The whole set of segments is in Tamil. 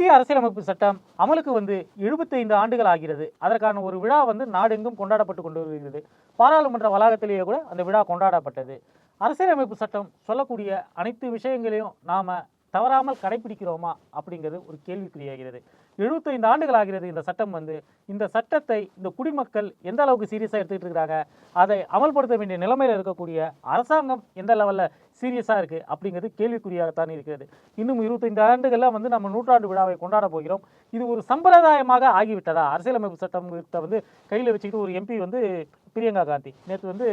இந்திய அரசியலமைப்பு சட்டம் அமலுக்கு வந்து 75 ஆண்டுகள் ஆகிறது. அதற்கான ஒரு விழா வந்து நாடெங்கும் கொண்டாடப்பட்டு கொண்டு வருகிறது பாராளுமன்ற வளாகத்திலேயே கூட அந்த விழா கொண்டாடப்பட்டது. அரசியலமைப்பு சட்டம் சொல்லக்கூடிய அனைத்து விஷயங்களையும் நாம் தவறாமல் கடைபிடிக்கிறோமா அப்படிங்கிறது ஒரு கேள்விக்குறியாகிறது. 75 ஆண்டுகள் ஆகிறது இந்த சட்டம் வந்து. இந்த சட்டத்தை இந்த குடிமக்கள் எந்த அளவுக்கு சீரியஸாக எடுத்துக்கிட்டு இருக்கிறாங்க? அதை அமல்படுத்த வேண்டிய நிலைமையில் இருக்கக்கூடிய அரசாங்கம் எந்த லெவலில் சீரியஸாக இருக்குது அப்படிங்கிறது கேள்விக்குறியாகத்தான் இருக்கிறது. இன்னும் 25 ஆண்டுகளில் வந்து நம்ம நூற்றாண்டு விழாவை கொண்டாட போகிறோம். இது ஒரு சம்பிரதாயமாக ஆகிவிட்டதா? அரசியலமைப்பு சட்டம் வந்து கையில் வச்சுக்கிட்டு ஒரு எம்பி வந்து பிரியங்கா காந்தி நேற்று வந்து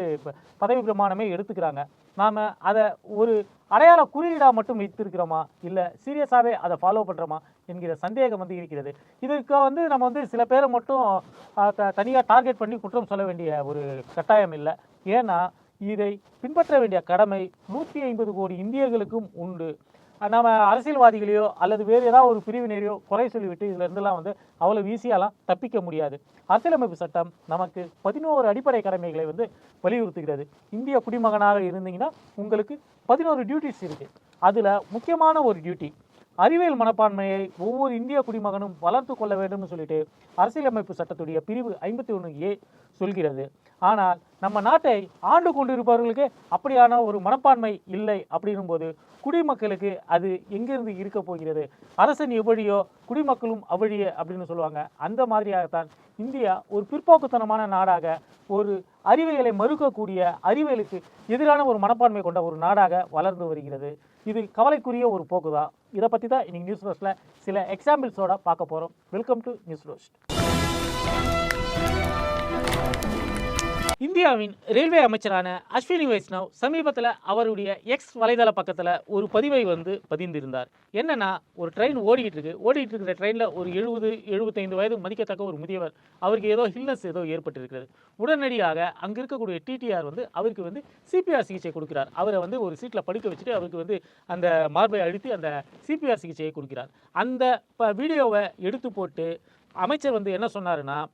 பதவி பிரமாணமே எடுத்துக்கிறாங்க. நாம் அதை ஒரு அடையாள குறியீடாக மட்டும் வைத்திருக்கிறோமா? இல்லை சீரியஸாகவே அதை ஃபாலோ பண்ணுறோமா என்கிற சந்தேகம் வந்து இருக்கிறது. இதுக்கு வந்து நம்ம வந்து சில பேரை மட்டும் தனியாக டார்கெட் பண்ணி குற்றம் சொல்ல வேண்டிய ஒரு கட்டாயம் இல்லை. ஏன்னா இதை பின்பற்ற வேண்டிய கடமை நூற்றி ஐம்பது கோடி இந்தியர்களுக்கும் உண்டு. நம்ம அரசியல்வாதிகளையோ அல்லது வேறு ஏதாவது ஒரு பிரிவினரையோ குறை சொல்லிவிட்டு இதில் இருந்தெல்லாம் வந்து அவ்வளோ ஈஸியாலாம் தப்பிக்க முடியாது. அரசியலமைப்பு சட்டம் நமக்கு பதினோரு அடிப்படை கடமைகளை வந்து வலியுறுத்துகிறது. இந்திய குடிமகனாக இருந்தீங்கன்னா உங்களுக்கு பதினோரு டியூட்டிஸ் இருக்குது அதில் முக்கியமான ஒரு டியூட்டி அறிவியல் மனப்பான்மையை ஒவ்வொரு இந்திய குடிமகனும் வளர்த்து கொள்ள வேண்டும்னு சொல்லிட்டு அரசியலமைப்பு சட்டத்துடைய பிரிவு ஐம்பத்தி ஒன்று ஏ சொல்கிறது. ஆனால் நம்ம நாட்டை ஆண்டு கொண்டிருப்பவர்களுக்கு அப்படியான ஒரு மனப்பான்மை இல்லை அப்படின்னும்போது குடிமக்களுக்கு அது எங்கிருந்து இருக்க போகிறது? அரசன் எவ்வழியோ குடிமக்களும் அவ்வழியே அப்படின்னு சொல்லுவாங்க. அந்த மாதிரியாகத்தான் இந்தியா ஒரு பிற்போக்குத்தனமான நாடாக ஒரு அறிவியலை மறுக்கக்கூடிய அறிவியலுக்கு எதிரான ஒரு மனப்பான்மை கொண்ட ஒரு நாடாக வளர்ந்து வருகிறது. இது கவலைக்குரிய ஒரு போக்கு தான் இதை பற்றி தான் இன்னைக்கு நியூஸ் ரோஸ்ட்டில் சில எக்ஸாம்பிள்ஸோட பார்க்க போகிறோம் வெல்கம் டு நியூஸ் ரோஸ்ட் இந்தியாவின் ரயில்வே அமைச்சரான அஸ்வினி வைஷ்ணவ் சமீபத்தில் அவருடைய எக்ஸ் வலைதள பக்கத்தில் ஒரு பதிவை வந்து பதிந்திருந்தார். என்னன்னா ஒரு ட்ரெயின் ஓடிக்கிட்டு இருக்கு ஓடிக்கிட்டு இருக்கிற ட்ரெயினில் ஒரு எழுபது எழுபத்தைந்து வயது மதிக்கத்தக்க ஒரு முதியவர். அவருக்கு ஏதோ ஹில்னஸ் ஏதோ ஏற்பட்டிருக்கிறது. உடனடியாக அங்கே இருக்கக்கூடிய டிடிஆர் வந்து அவருக்கு வந்து சிபிஆர் சிகிச்சை கொடுக்கிறார். அவரை வந்து ஒரு சீட்டில் படுக்க வச்சுட்டு அவருக்கு வந்து அந்த மார்பை அழுத்தி அந்த சிபிஆர் சிகிச்சையை கொடுக்கிறார். அந்த ப- வீடியோவை எடுத்து போட்டு அமைச்சர் வந்து என்ன சொன்னாருன்னா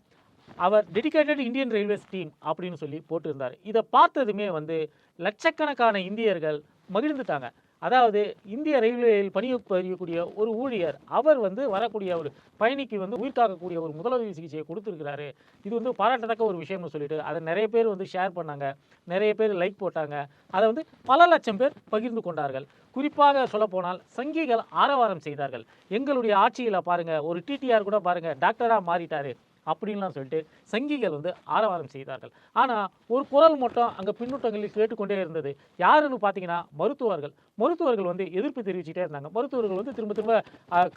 அவர் டெடிகேட்டட் இந்தியன் ரயில்வேஸ் டீம் அப்படின்னு சொல்லி போட்டிருந்தார். இதை பார்த்ததுமே வந்து லட்சக்கணக்கான இந்தியர்கள் மகிழ்ந்துட்டாங்க. அதாவது இந்திய ரயில்வேயில் பணிபுரியக்கூடிய ஒரு ஊழியர் அவர் வந்து வரக்கூடிய ஒரு பயணிக்கு வந்து உயிர்காக்கக்கூடிய ஒரு முதலுதவி சிகிச்சையை கொடுத்துருக்கிறாரு. இது வந்து பாராட்டத்தக்க ஒரு விஷயம்னு சொல்லிட்டு அதை நிறைய பேர் வந்து ஷேர் பண்ணாங்க. நிறைய பேர் லைக் போட்டாங்க. அதை வந்து பல லட்சம் பேர் பகிர்ந்து கொண்டார்கள். குறிப்பாக சொல்லப்போனால் சங்கிகள் ஆரவாரம் செய்தார்கள். எங்களுடைய ஆட்சியில் பாருங்கள் ஒரு டிடிஆர் கூட பாருங்கள் டாக்டராக மாறிட்டார். அப்படின்லாம் சொல்லிட்டு சங்கிகள் வந்து ஆரவாரம் செய்தார்கள். ஆனால் ஒரு குரல் மட்டும் அங்கே பின்னூட்டங்களில் கேட்டுக்கொண்டே இருந்தது. யாருன்னு பார்த்தீங்கன்னா மருத்துவர்கள். மருத்துவர்கள் வந்து எதிர்ப்பு தெரிவிச்சுட்டே இருந்தாங்க. மருத்துவர்கள் வந்து திரும்ப திரும்ப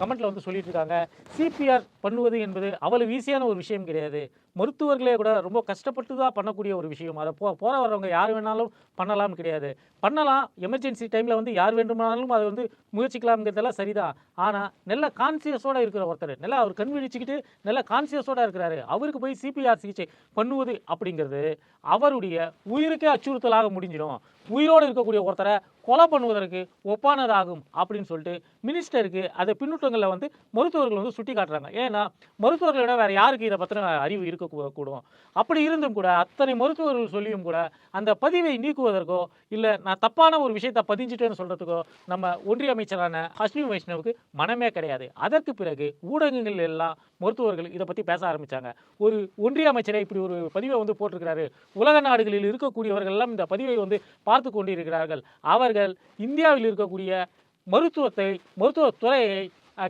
கமெண்ட்டில் வந்து சொல்லிட்டு இருக்காங்க. சிபிஆர் பண்ணுவது என்பது அவ்வளவு ஈஸியான ஒரு விஷயம் கிடையாது. மருத்துவர்களே கூட ரொம்ப கஷ்டப்பட்டு தான் பண்ணக்கூடிய ஒரு விஷயம். அதை போ போகிற வரவங்க யார் வேணாலும் பண்ணலாம் கிடையாது. பண்ணலாம் எமர்ஜென்சி டைமில் வந்து யார் வேண்டுமானாலும் அதை வந்து முயற்சிக்கலாம்ங்கிறதெல்லாம் சரிதான். ஆனால் நல்ல கான்சியஸோட இருக்கிற ஒருத்தர் நல்லா அவர் கண் விழிச்சுக்கிட்டு கான்சியஸோடு கான்சியஸோட இருக்கிறாரு அவருக்கு போய் சிபிஆர் சிகிச்சை பண்ணுவது அப்படிங்கிறது அவருடைய உயிருக்கே அச்சுறுத்தலாக முடிஞ்சிடும். உயிரோடு இருக்கக்கூடிய ஒருத்தரை கொலை பண்ணுவதற்கு ஒப்பானதாகும் அப்படின்னு சொல்லிட்டு மினிஸ்டருக்கு அதை பின்னூட்டங்களில் வந்து மருத்துவர்கள் வந்து சுட்டி காட்டுறாங்க. ஏன்னா மருத்துவர்களை விட வேற யாருக்கு இதை பற்றின அறிவு இருக்கக்கூடும் அப்படி இருந்தும் கூட அத்தனை மருத்துவர்கள் சொல்லியும் கூட அந்த பதிவை நீக்குவதற்கோ இல்லை நான் தப்பான ஒரு விஷயத்தை பதிஞ்சிட்டேன்னு சொல்கிறதுக்கோ நம்ம ஒன்றிய அமைச்சரான அஸ்வினி வைஷ்ணவுக்கு மனமே கிடையாது. அதற்கு பிறகு ஊடகங்கள் எல்லாம் மருத்துவர்கள் இதை பற்றி பேச ஆரம்பித்தாங்க ஒரு ஒன்றிய அமைச்சரை இப்படி ஒரு பதிவை வந்து போட்டிருக்கிறாரு. உலக நாடுகளில் இருக்கக்கூடியவர்கள் எல்லாம் இந்த பதிவை வந்து பார்த்து கொண்டிருக்கிறார்கள். அவர்கள் இந்தியாவில் இருக்கக்கூடிய மருத்துவத்தை மருத்துவத்துறையை துறையை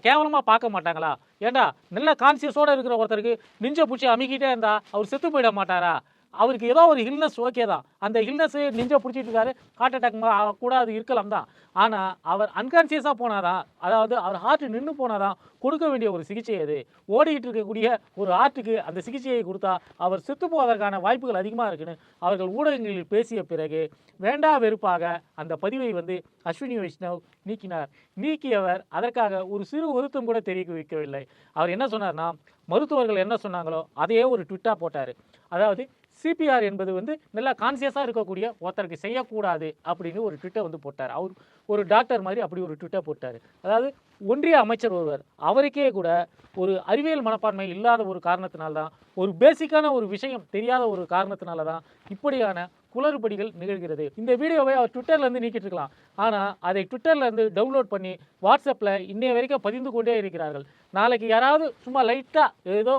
கேவலமா பார்க்க மாட்டாங்களா? ஏண்டா நல்ல கான்சியஸோடு இருக்கிற ஒருத்தருக்கு நெஞ்ச பிடிச்சி அமுக்கிட்டே இருந்தா அவர் செத்து போயிட மாட்டாரா? அவருக்கு ஏதோ ஒரு ஹில்னஸ் ஓகே தான். அந்த ஹில்னஸ் நெஞ்ச பிடிச்சிட்டு இருக்காரு. ஹார்ட் அட்டாக் கூட அது இருக்கலாம் தான். ஆனால் அவர் அன்கான்சியஸாக போனாதான் அதாவது அவர் ஹார்ட் நின்று போனாதான் கொடுக்க வேண்டிய ஒரு சிகிச்சை அது. ஓடிக்கிட்டு இருக்கக்கூடிய ஒரு ஹார்ட்டுக்கு அந்த சிகிச்சையை கொடுத்தா அவர் செத்து போவதற்கான வாய்ப்புகள் அதிகமாக இருக்குன்னு அவர்கள் ஊடகங்களில் பேசிய பிறகு வேண்டா வெறுப்பாக அந்த பதிவை வந்து அஸ்வினி வைஷ்ணவ் நீக்கினார். நீக்கியவர் அதற்காக ஒரு சிறு வருத்தம் கூட தெரிவிக்கவில்லை. அவர் என்ன சொன்னார்னா மருத்துவர்கள் என்ன சொன்னாங்களோ அதையே ஒரு ட்விட்டாக போட்டார். அதாவது சிபிஆர் என்பது வந்து நல்லா கான்சியஸாக இருக்கக்கூடிய ஒருத்தருக்கு செய்யக்கூடாது அப்படின்னு ஒரு ட்விட்டை வந்து போட்டார். அவர் ஒரு டாக்டர் மாதிரி அப்படி ஒரு ட்விட்டை போட்டார். அதாவது ஒன்றிய அமைச்சர் ஒருவர் அவருக்கே கூட ஒரு அறிவியல் மனப்பான்மை இல்லாத ஒரு காரணத்தினால்தான் ஒரு பேசிக்கான ஒரு விஷயம் தெரியாத ஒரு காரணத்தினால தான் இப்படியான குளறுபடிகள் நிகழ்கிறது. இந்த வீடியோவை அவர் ட்விட்டர்லேருந்து நீக்கிட்டு இருக்கலாம் ஆனால் அதை ட்விட்டர்லேருந்து டவுன்லோட் பண்ணி வாட்ஸ்அப்பில் இன்னைய வரைக்கும் பதிந்து கொண்டே இருக்கிறார்கள். நாளைக்கு யாராவது சும்மா லைட்டாக ஏதோ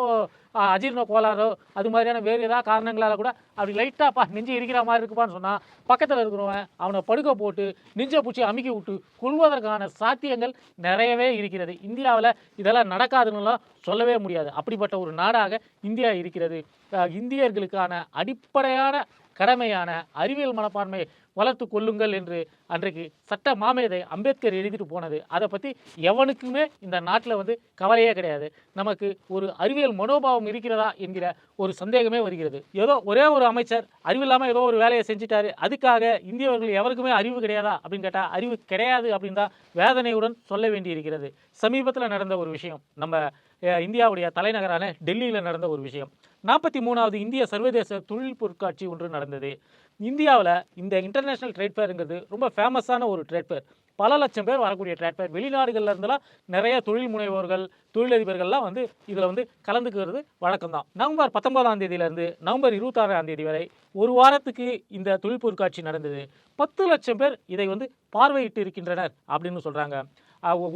அஜீர்ண கோளாறோ அது மாதிரியான வேறு ஏதாவது காரணங்களால் கூட அப்படி லைட்டாக பா நெஞ்சு இருக்கிற மாதிரி இருக்குப்பான்னு சொன்னால் பக்கத்தில் இருக்கிறவன் அவனை படுக்க போட்டு நெஞ்சை பூச்சி அமுக்கி விட்டு கொள்வதற்கான சாத்தியங்கள் நிறையவே இருக்கிறது. இந்தியாவில் இதெல்லாம் நடக்காதுன்னுலாம் சொல்லவே முடியாது. அப்படிப்பட்ட ஒரு நாடாக இந்தியா இருக்கிறது. இந்தியர்களுக்கான அடிப்படையான கடமையான அறிவியல் மனப்பான்மை வளர்த்து கொள்ளுங்கள் என்று அன்றைக்கு சட்ட மாமேதை அம்பேத்கர் எழுதிட்டு போனது. அதை பற்றி எவனுக்குமே இந்த நாட்டில் வந்து கவலையே கிடையாது. நமக்கு ஒரு அறிவியல் மனோபாவம் இருக்கிறதா என்கிற ஒரு சந்தேகமே வருகிறது. ஏதோ ஒரே ஒரு அமைச்சர் அறிவில்லாமல் ஏதோ ஒரு வேலையை செஞ்சுட்டாரு. அதுக்காக இந்தியவர்கள் எவருக்குமே அறிவு கிடையாதா அப்படின்னு கேட்டால் அறிவு கிடையாது அப்படின்னு தான் வேதனையுடன் சொல்ல வேண்டியிருக்கிறது. சமீபத்தில் நடந்த ஒரு விஷயம். நம்ம இந்தியாவுடைய தலைநகரான டெல்லியில் நடந்த ஒரு விஷயம். நாற்பத்தி மூணாவது இந்திய சர்வதேச தொழில் பொருட்காட்சி ஒன்று நடந்தது. இந்தியாவில் இந்த இன்டர்நேஷ்னல் ட்ரேட் ஃபேருங்கிறது ரொம்ப ஃபேமஸான ஒரு ட்ரேட் ஃபேர் பல லட்சம் பேர் வரக்கூடிய ட்ரேட் ஃபேர் வெளிநாடுகளில் இருந்தெல்லாம் நிறைய தொழில் முனைவோர்கள் தொழிலதிபர்கள்லாம் வந்து இதில் வந்து கலந்துக்கிறது வழக்கம் தான் நவம்பர் பத்தொன்பதாம் தேதியிலேருந்து நவம்பர் இருபத்தாறாம் தேதி வரை ஒரு வாரத்துக்கு இந்த தொழில் பொருட்காட்சி நடந்தது. பத்து லட்சம் பேர் இதை வந்து பார்வையிட்டு இருக்கின்றனர் அப்படின்னு சொல்கிறாங்க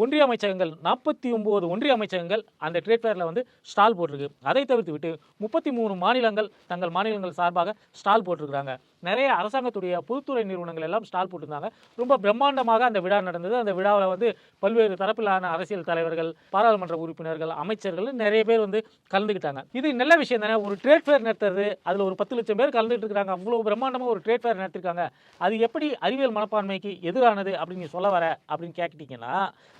ஒன்றிய அமைச்சகங்கள் நாற்பத்தி ஒம்பது ஒன்றிய அமைச்சகங்கள் அந்த ட்ரேட் ஃபேரில் வந்து ஸ்டால் போட்டிருக்கு. அதை தவிர்த்து விட்டு முப்பத்தி மூணு மாநிலங்கள் தங்கள் மாநிலங்கள் சார்பாக ஸ்டால் போட்டிருக்கிறாங்க. நிறைய அரசாங்கத்துடைய பொதுத்துறை நிறுவனங்கள் எல்லாம் ஸ்டால் போட்டிருந்தாங்க. ரொம்ப பிரம்மாண்டமாக அந்த விழா நடந்தது. அந்த விழாவில் வந்து பல்வேறு தரப்பிலான அரசியல் தலைவர்கள் பாராளுமன்ற உறுப்பினர்கள் அமைச்சர்கள் நிறைய பேர் வந்து கலந்துக்கிட்டாங்க இது நல்ல விஷயம் தானே? ஒரு ட்ரேட் ஃபேர் நடத்துறது அதில் ஒரு பத்து லட்சம் பேர் கலந்துகிட்டு இருக்காங்க. அவ்வளோ பிரம்மாண்டமாக ஒரு ட்ரேட் ஃபேர் நடத்திருக்காங்க. அது எப்படி அறிவியல் மனப்பான்மைக்கு எதிரானது அப்படின்னு நீ சொல்ல வர அப்படின்னு கேட்டுட்டீங்கன்னா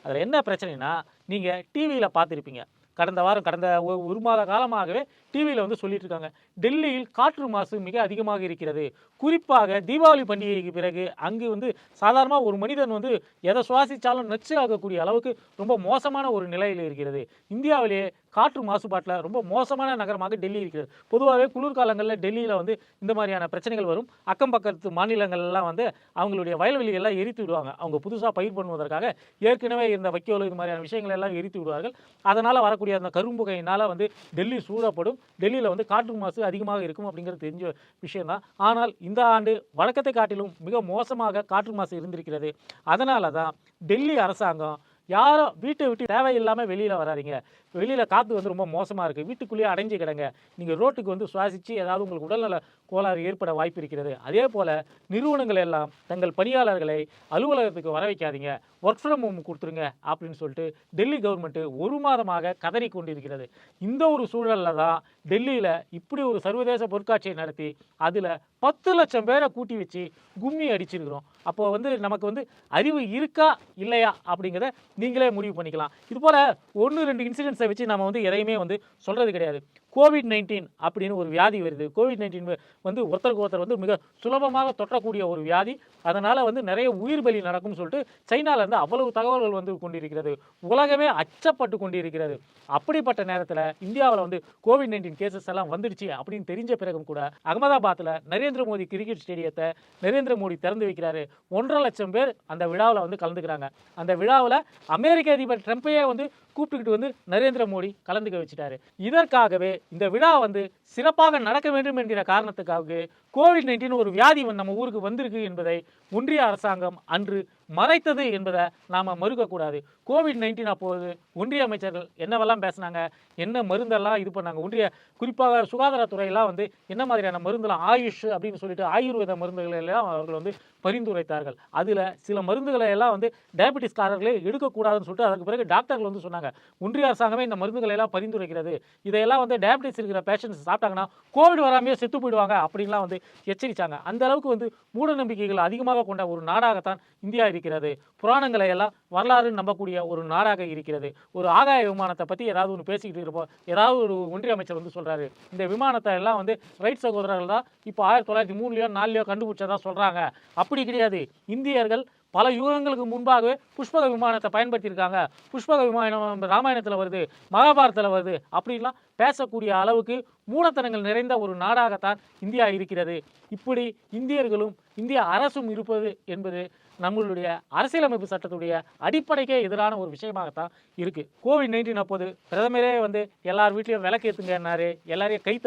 அதில் என்ன பிரச்சனைனா நீங்கள் டிவியில் பார்த்துருப்பீங்க. கடந்த வாரம் கடந்த ஒரு மாத காலமாகவே டிவியில் வந்து சொல்லிட்டு இருக்காங்க. டெல்லியில் காற்று மாசு மிக அதிகமாக இருக்கிறது. குறிப்பாக தீபாவளி பண்டிகைக்கு பிறகு அங்கு வந்து சாதாரணமாக ஒரு மனிதன் வந்து எதை சுவாசித்தாலும் நச்சு ஆகக்கூடிய அளவுக்கு ரொம்ப மோசமான ஒரு நிலையில் இருக்கிறது. இந்தியாவிலேயே காற்று மாசுபாட்டில் ரொம்ப மோசமான நகரமாக டெல்லி இருக்கிறது. பொதுவாகவே குளிர்காலங்களில் டெல்லியில் வந்து இந்த மாதிரியான பிரச்சனைகள் வரும். அக்கம் பக்கத்து மாநிலங்கள்லாம் வந்து அவங்களுடைய வயல்வெளியெல்லாம் எரித்து விடுவாங்க. அவங்க புதுசாக பயிர் பண்ணுவதற்காக ஏற்கனவே இருந்த வைக்கோல் இது மாதிரியான விஷயங்கள் எல்லாம் எரித்து விடுவார்கள். அதனால் வரக்கூடிய அந்த கரும்புகையினால் வந்து டெல்லி சூழப்படும். டெல்லியில் வந்து காற்று மாசு அதிகமாக இருக்கும் அப்படிங்கிறது தெரிஞ்ச விஷயம்தான். ஆனால் இந்த ஆண்டு வழக்கத்தை காட்டிலும் மிக மோசமாக காற்று மாசு இருந்திருக்கிறது. அதனால தான் டெல்லி அரசாங்கம் யாரோ வீட்டை விட்டு தேவையில்லாமல் வெளியில் வராதீங்க. வெளியில் காற்று வந்து ரொம்ப மோசமாக இருக்குது வீட்டுக்குள்ளேயே அடைஞ்சு கிடங்க. நீங்கள் ரோட்டுக்கு வந்து சுவாசித்து ஏதாவது உங்களுக்கு உடல்நல கோளாறு ஏற்பட வாய்ப்பு இருக்கிறது. அதே போல் நிறுவனங்கள் எல்லாம் தங்கள் பணியாளர்களை அலுவலகத்துக்கு வர வைக்காதீங்க. ஒர்க் ஃப்ரம் ஹோம் கொடுத்துருங்க அப்படின்னு சொல்லிட்டு டெல்லி கவர்மெண்ட்டு ஒரு மாதமாக கதறி கொண்டிருக்கிறது. இந்த ஒரு சூழலில் தான் டெல்லியில் இப்படி ஒரு சர்வதேச பொருட்காட்சியை நடத்தி அதில் பத்து லட்சம் பேரை கூட்டி வச்சு கும்மி அடிச்சிருக்கிறோம். அப்போ வந்து நமக்கு வந்து அறிவு இருக்கா இல்லையா அப்படிங்கிறத நீங்களே முடிவு பண்ணிக்கலாம். இது போல் ஒன்று ரெண்டு இன்சிடென்ட்ஸை வச்சு நம்ம வந்து எதையுமே வந்து சொல்கிறது கிடையாது. கோவிட் நைன்டீன் அப்படின்னு ஒரு வியாதி வருது. கோவிட் நைன்டீன் வந்து ஒருத்தருக்கு ஒருத்தர் வந்து மிக சுலபமாக தொற்றக்கூடிய ஒரு வியாதி. அதனால் வந்து நிறைய உயிர் பலி நடக்கும்னு சொல்லிட்டு சைனால இருந்து அவ்வளவு தகவல்கள் வந்து கொண்டிருக்கிறது. உலகமே அச்சப்பட்டு கொண்டிருக்கிறது. அப்படிப்பட்ட நேரத்தில் இந்தியாவில் வந்து கோவிட் நைன்டீன் கேசஸ் எல்லாம் வந்துடுச்சு அப்படின்னு தெரிஞ்ச பிறகும் கூட அகமதாபாத்தில் நரேந்திர மோடி கிரிக்கெட் ஸ்டேடியத்தை நரேந்திர மோடி திறந்து வைக்கிறாரு. ஒன்றரை லட்சம் பேர் அந்த விழாவில் வந்து கலந்துக்கிறாங்க. அந்த விழாவில் அமெரிக்க அதிபர் ட்ரம்ப்பையே வந்து கூப்பிட்டுக்கிட்டு வந்து நரேந்திர மோடி கலந்துக்க வச்சுட்டாரு. இதற்காகவே இந்த விழா வந்து சிறப்பாக நடக்க வேண்டும் என்கிற காரணத்துக்காக கோவிட் நைன்டீன் ஒரு வியாதி நம்ம ஊருக்கு வந்திருக்கு என்பதை ஒன்றிய அரசாங்கம் அன்று மறைத்தது என்பதை நாம் மறுக்கக்கூடாது. கோவிட் நைன்டீன் அப்போது ஒன்றிய அமைச்சர்கள் என்னவெல்லாம் பேசினாங்க? என்ன மருந்தெல்லாம் இது பண்ணாங்க? ஒன்றிய குறிப்பாக சுகாதாரத்துறையெல்லாம் வந்து என்ன மாதிரியான மருந்தெல்லாம் ஆயுஷ் அப்படின்னு சொல்லிட்டு ஆயுர்வேத மருந்துகளெல்லாம் அவர்கள் வந்து பரிந்துரைத்தார்கள். அதில் சில மருந்துகளை எல்லாம் வந்து டயபெட்டிஸ்காரர்களே எடுக்கக்கூடாதுன்னு சொல்லிட்டு அதற்கு பிறகு டாக்டர்கள் வந்து சொன்னாங்க. ஒன்றிய அரசாங்கமே இந்த மருந்துகளை எல்லாம் பரிந்துரைக்கிறது. இதையெல்லாம் வந்து டயபெட்டிஸ் இருக்கிற பேஷண்ட்ஸ் சாப்பிட்டாங்கன்னா கோவிட் வராமையே செத்து போயிடுவாங்க அப்படின்லாம் வந்து எச்சரித்தாங்க அந்த அளவுக்கு வந்து மூட நம்பிக்கைகள் அதிகமாக கொண்ட ஒரு நாடாகத்தான் இந்தியா இருக்கிறது. புராணங்களை எல்லாம் வரலாறுன்னு நம்பக்கூடிய ஒரு நாடாக இருக்கிறது. ஒரு ஆகாய விமானத்தை பற்றி ஏதாவது ஒன்று பேசிக்கிட்டு இருப்போம். ஏதாவது ஒரு ஒன்றிய அமைச்சர் வந்து சொல்கிறாரு இந்த விமானத்தை எல்லாம் வந்து ரைட் சகோதரர்கள் தான் இப்போ ஆயிரத்தி தொள்ளாயிரத்தி மூணுலையோ நாலுலையோ கண்டுபிடிச்சதா சொல்கிறாங்க அப்படி கிடையாது. இந்தியர்கள் பல யுகங்களுக்கு முன்பாகவே புஷ்பக விமானத்தை பயன்படுத்தியிருக்காங்க. புஷ்பக விமானம் ராமாயணத்தில் வருது மகாபாரதத்தில் வருது. அப்படின்லாம் பேசக்கூடிய அளவுக்கு மூடத்தனங்கள் நிறைந்த ஒரு நாடாகத்தான் இந்தியா இருக்கிறது. இப்படி இந்தியர்களும் இந்திய அரசும் இருப்பது என்பது நம்மளுடைய அரசியலமைப்பு சட்டத்துடைய அடிப்படைக்கே எதிரான ஒரு விஷயமாகத்தான் இருக்கு. கோவிட் நைன்டீன் அப்போது பிரதமரே வந்து எல்லார் வீட்லேயும் விளக்கேற்றுங்கன்னாரு எல்லாரையும் கை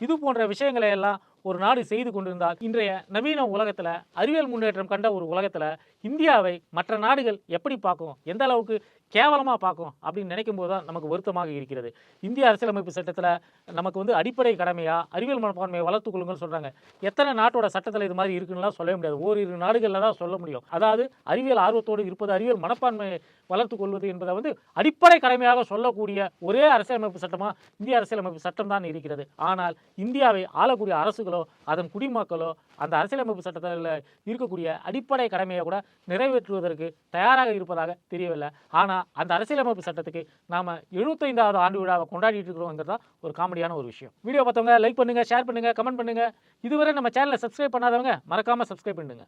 இது போன்ற விஷயங்களை எல்லாம் ஒரு நாடு செய்து கொண்டிருந்தால் இன்றைய நவீன உலகத்தில் அறிவியல் முன்னேற்றம் கண்ட ஒரு உலகத்தில் இந்தியாவை மற்ற நாடுகள் எப்படி பார்க்கும்? எந்த அளவுக்கு கேவலமாக பார்க்கும் அப்படின்னு நினைக்கும் போது தான் நமக்கு வருத்தமாக இருக்கிறது. இந்திய அரசியலமைப்பு சட்டத்தில் நமக்கு வந்து அடிப்படை கடமையாக அறிவியல் மனப்பான்மையை வளர்த்துக்கொள்ளுங்கன்னு கொள்ளுங்கன்னு எத்தனை நாட்டோட சட்டத்தில் இது மாதிரி இருக்குன்னுலாம் சொல்லவே முடியாது. ஓரிரு நாடுகளில் தான் சொல்ல முடியும். அதாவது அறிவியல் ஆர்வத்தோடு இருப்பது அறிவியல் மனப்பான்மையை வளர்த்துக் கொள்வது என்பதை வந்து அடிப்படை கடமையாக சொல்லக்கூடிய ஒரே அரசியலமைப்பு சட்டமாக இந்திய அரசியலமைப்பு சட்டம் தான் இருக்கிறது. ஆனால் இந்தியாவை ஆளக்கூடிய அரசுகளோ அதன் குடிமக்களோ அந்த அரசியலமைப்பு சட்டத்தில் இருக்கக்கூடிய அடிப்படை கடமையை கூட நிறைவேற்றுவதற்கு தயாராக இருப்பதாக தெரியவில்லை. ஆனால் அந்த அரசியலமைப்பு சட்டத்துக்கு நாம எழுபத்தைந்தாவது ஆண்டு விழாவை கொண்டாடிட்டு இருக்கிறோங்கிறது தான் ஒரு காமெடியான ஒரு விஷயம். வீடியோ பார்த்தவங்க லைக் பண்ணுங்க ஷேர் பண்ணுங்க கமெண்ட் பண்ணுங்க. இதுவரை நம்ம சேனலை சப்ஸ்கிரைப் பண்ணாதவங்க மறக்காம சப்ஸ்கிரைப் பண்ணுங்க